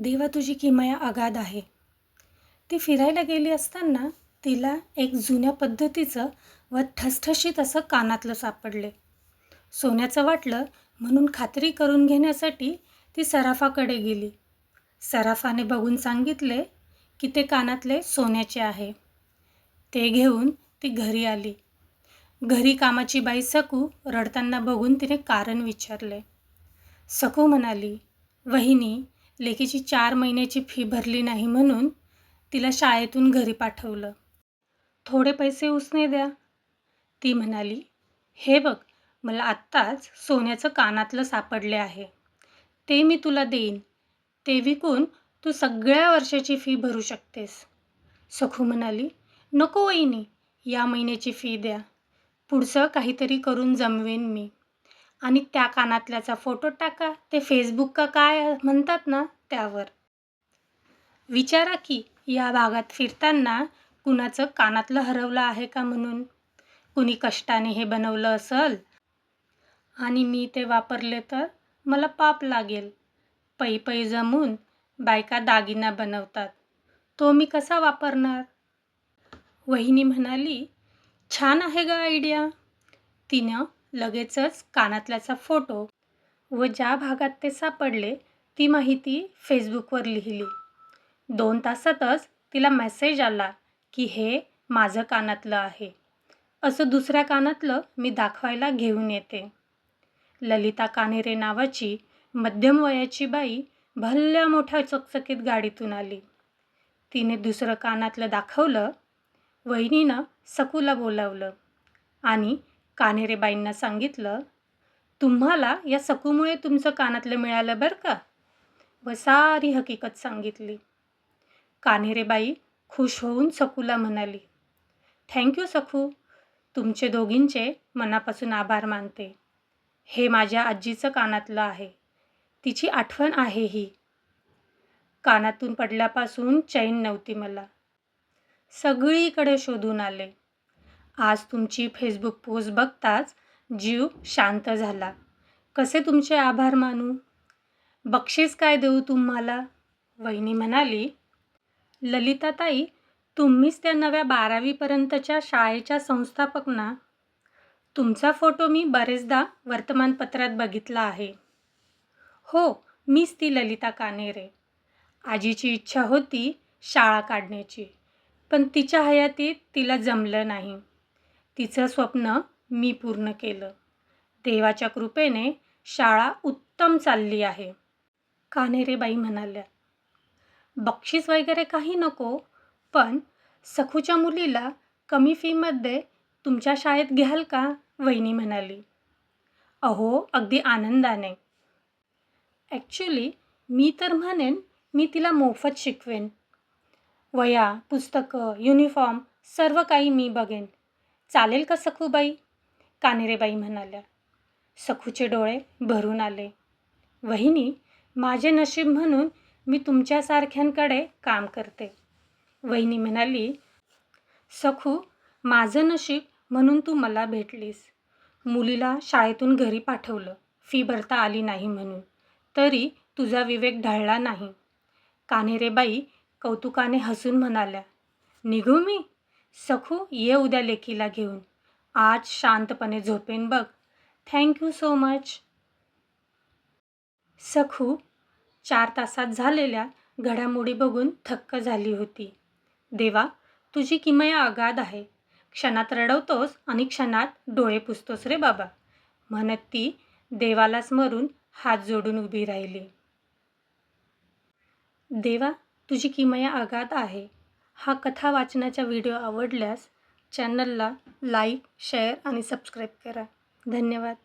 देवा तुझी किमया अगाध आहे. ती फिरायला गेली असताना तिला एक जुन्या पद्धतीचं व ठसठशीत असं कानातलं सापडले. सोन्याचं वाटलं म्हणून खात्री करून घेण्यासाठी ती सराफाकडे गेली. सराफाने बघून सांगितले की ते कानातले सोन्याचे आहे. ते घेऊन ती घरी आली. घरी कामाची बाई सकू रडताना बघून तिने कारण विचारले. सकू म्हणाली वहिनी लेकीची चार महिन्याची फी भरली नाही म्हणून तिला शाळेतून घरी पाठवलं. थोडे पैसे उसने द्या. ती म्हणाली हे बघ मला आत्ताच सोन्याचं कानातलं सापडले आहे. ते मी तुला देईन. ते विकून तू सगळ्या वर्षाची फी भरू शकतेस. सखू म्हणाली नको वहिनी या महिन्याची फी द्या. पुढचं काहीतरी करून जमवेन मी. आणि त्या कानातल्याचा फोटो टाका. ते फेसबुक का काय म्हणतात ना त्यावर. विचारा की या भागात फिरताना कुणाचं कानातलं हरवलं आहे का म्हणून? कुणी कष्टाने हे बनवलं असल? आणि मी ते वापरले तर मला पाप लागेल. पै पै जमून बायका दागिना बनवतात. तो मी कसा वापरणार? वहिनी म्हणाली छान आहे ग आयडिया तिनं लगेचच कानातल्याचा फोटो व ज्या भागात ते सापडले ती माहिती फेसबुकवर लिहिली. दोन तासातच तिला मेसेज आला की हे माझं कानातलं आहे. असं दुसऱ्या कानातलं मी दाखवायला घेऊन येते. ललिता कानेरे नावाची मध्यम वयाची बाई भल्या मोठ्या चकचकीत गाडीतून आली. तिने दुसरं कानातलं दाखवलं वहिनीनं सकूला बोलावलं आणि कान्हेरेबाईंना सांगितलं तुम्हाला या सकूमुळे तुमचं कानातलं मिळालं बरं का? व सारी हकीकत सांगितली. कान्हेरेबाई खुश होऊन सकूला म्हणाली थँक्यू सखू तुमचे दोघींचे मनापासून आभार मानते. हे माझ्या आजीचं कानातलं आहे. तिची आठवण आहे ही. कानातून पडल्यापासून चैन नव्हती मला. सगळीकडे शोधून आले. आज तुमची फेसबुक पोस्ट बघताच जीव शांत झाला. कसे तुमचे आभार मानू? बक्षीस काय देऊ तुम्हाला? वहिनी म्हणाली ललिताताई तुम्हीच त्या नव्या बारावीपर्यंतच्या शाळेच्या संस्थापक ना? तुमचा फोटो मी बरेचदा वर्तमानपत्रात बघितला आहे. हो मीच ती ललिता कानेरे. आजीची इच्छा होती शाळा काढण्याची पण तिच्या हयातीत तिला जमलं नाही. तिचं स्वप्न मी पूर्ण केलं. देवाच्या कृपेने शाळा उत्तम चालली आहे. कानेरेबाई म्हणाल्या बक्षीस वगैरे काही नको पण सखूच्या मुलीला कमी फीमध्ये तुमच्या शाळेत घ्याल का? वहिनी म्हणाली. अहो अगदी आनंदाने. ॲक्च्युली मी तर म्हणेन मी तिला मोफत शिकवेन. वया पुस्तकं युनिफॉर्म सर्व काही मी बघेन. चालेल का सखूबाई? कानेरेबाई म्हणाल्या. सखूचे डोळे भरून आले. वहिनी माझे नशीब म्हणून मी तुमच्यासारख्यांकडे काम करते. वहिनी म्हणाली सखू माझं नशीब म्हणून तू मला भेटलीस. मुलीला शाळेतून घरी पाठवलं. फी भरता आली नाही म्हणून. तरी तुझा विवेक ढळला नाही. कान्हेरेबाई कौतुकाने हसून म्हणाल्या निघू मी? सखू ये उद्या लेकीला घेऊन. आज शांतपणे झोपेन बघ. थँक्यू सो मच सखू चार तासात झालेल्या घडामोडी बघून थक्क झाली होती. देवा तुझी किमया अगाध आहे. क्षणात रडवतोस आणि क्षणात डोळे पुसतोस रे बाबा. म्हणत ती देवाला स्मरून हात जोडून उभी राहिली. देवा तुझी किमया अगाध आहे. हा कथा वाचनाचा व्हिडिओ आवडल्यास चॅनलला लाईक शेअर आणि सबस्क्राईब करा. धन्यवाद.